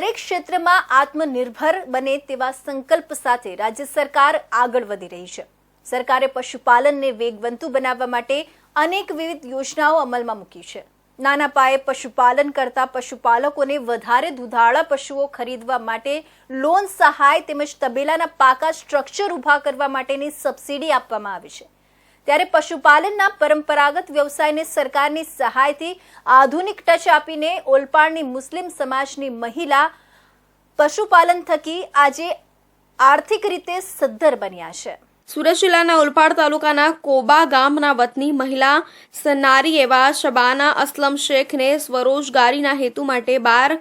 દરેક ક્ષેત્રમાં આત્મનિર્ભર બને તેવા સંકલ્પ સાથે રાજ્ય સરકાર આગળ વધી રહી છે. સરકારે પશુપાલનને વેગવંતુ બનાવવા માટે અનેક વિવિધ યોજનાઓ અમલમાં મૂકી છે. નાના પાયે પશુપાલન કરતા પશુપાલકોને વધારે દુધાળા પશુઓ ખરીદવા માટે લોન સહાય તેમજ તબેલાના પાકા સ્ટ્રક્ચર ઊભા કરવા માટેની સબસિડી આપવામાં આવી છે. ત્યારે પશુપાલનના પરંપરાગત વ્યવસાયને સરકારની સહાયથી આધુનિક ટચ આપીને ઓલપાડની મુસ્લિમ સમાજની મહિલા પશુપાલન થકી આજે આર્થિક રીતે સદ્ધર બન્યા છે. સુરત જિલ્લાના ઓલપાડ તાલુકાના કોબા ગામના વતની મહિલા સન્નારી એવા શબાના અસલમ શેખને સ્વરોજગારીના હેતુ માટે બાર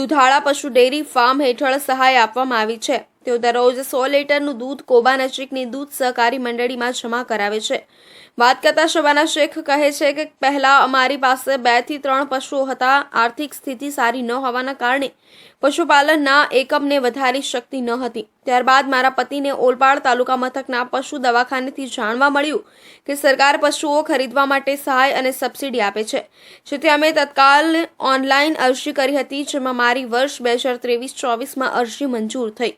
દુધાળા પશુ ડેરી ફાર્મ હેઠળ સહાય આપવામાં આવી છે. તેઓ દરરોજ સો લીટરનું દૂધ કોબા નજીકની દૂધ સહકારી મંડળીમાં જમા કરાવે છે. વાત કરતા શબાના શેખ કહે છે કે પહેલા અમારી પાસે બેથી ત્રણ પશુઓ હતા. આર્થિક સ્થિતિ સારી ન હોવાના કારણે પશુપાલનના એકમને વધારી શક્તિ ન હતી. ત્યારબાદ મારા પતિને ઓલપાડ તાલુકા મથકના પશુ દવાખાનેથી જાણવા મળ્યું કે સરકાર પશુઓ ખરીદવા માટે સહાય અને સબસિડી આપે છે, જેથી અમે તત્કાલ ઓનલાઈન અરજી કરી હતી, જેમાં મારી વર્ષ બે હજાર ત્રેવીસ ચોવીસમાં અરજી મંજૂર થઈ.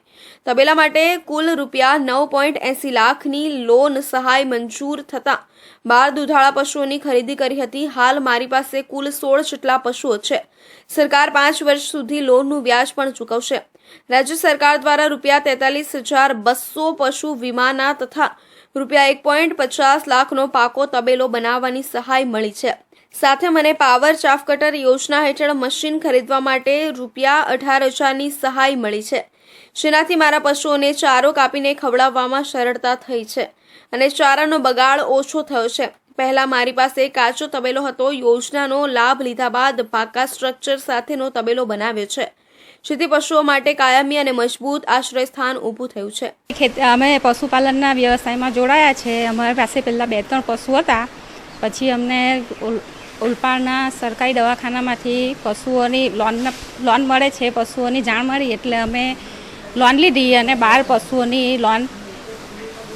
તબેલા માટે કુલ રૂપિયા નવ પોઈન્ટ એંસી લાખની લોન સહાય મંજૂર થતાં બાર દુધાળા પશુઓની ખરીદી કરી હતી. હાલ મારી પાસે કુલ સોળ જેટલા પશુઓ છે. સરકાર પાંચ વર્ષ સુધી લોનનું વ્યાજ પણ ચૂકવશે. રાજ્ય સરકાર દ્વારા રૂપિયા તેતાલીસ હજાર બસો પશુ વીમાના તથા રૂપિયા એક પોઈન્ટ પચાસ લાખનો પાકો તબેલો બનાવવાની સહાય મળી છે. સાથે મને પાવર ચાફ કટર યોજના હેઠળ મશીન ખરીદવા માટે રૂપિયા અઢાર હજારની સહાય મળી છે. જેનાથી મારા પશુઓને ચારો કાપીને ખવડાવવામાં સરળતા થઈ છે અને ચારાનો બગાડ ઓછો થયો છે. પહેલા મારી પાસે કાચો તબેલો હતો, યોજનાનો લાભ લીધા બાદ પાકા સ્ટ્રક્ચર સાથેનો તબેલો બનાવ્યો છે. જેથી પશુઓ માટે કાયમી અને મજબૂત આશ્રય સ્થાન ઊભું થયું છે. અમે પશુપાલનના વ્યવસાયમાં જોડાયા છે. અમારી પાસે પહેલાં બે ત્રણ પશુ હતા. પછી અમને ઉલ- ઉલપાડના સરકારી દવાખાનામાંથી પશુઓની લોન લોન મળે છે, પશુઓની જાણ મળી એટલે અમે લોન લીધી અને બાર પશુઓની લોન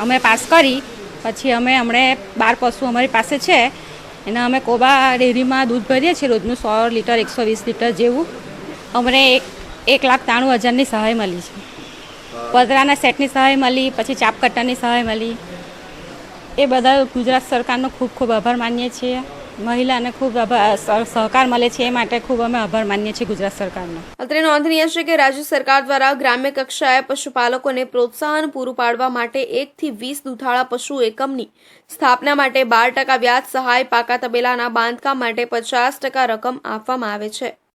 અમે પાસ કરી. પછી અમે હમણે બાર પશુ અમારી પાસે છે. એને અમે કોબા ડેરીમાં દૂધ ભરીએ છીએ. રોજનું સો લીટર, એકસો વીસ લીટર જેવું. અમને એક એક લાખ ત્રાણું હજારની સહાય મળી છે. પદરાના સેટની સહાય મળી, પછી ચાપ કટ્ટાની સહાય મળી. એ બધા ગુજરાત સરકારનો ખૂબ ખૂબ આભાર માનીએ છીએ. મહિલાને ખૂબ સહકાર મળે છે એ માટે ખૂબ અમે આભાર માનીએ છીએ ગુજરાત સરકારનો. અત્રે નોંધનીય છે કે રાજ્ય સરકાર દ્વારા ગ્રામ્ય કક્ષાએ પશુપાલકોને પ્રોત્સાહન પૂરું પાડવા માટે એકથી વીસ દુધાળા પશુ એકમની સ્થાપના માટે બાર ટકા વ્યાજ, સહાય, પાકા તબેલાના બાંધકામ માટે પચાસ ટકા રકમ આપવામાં આવે છે.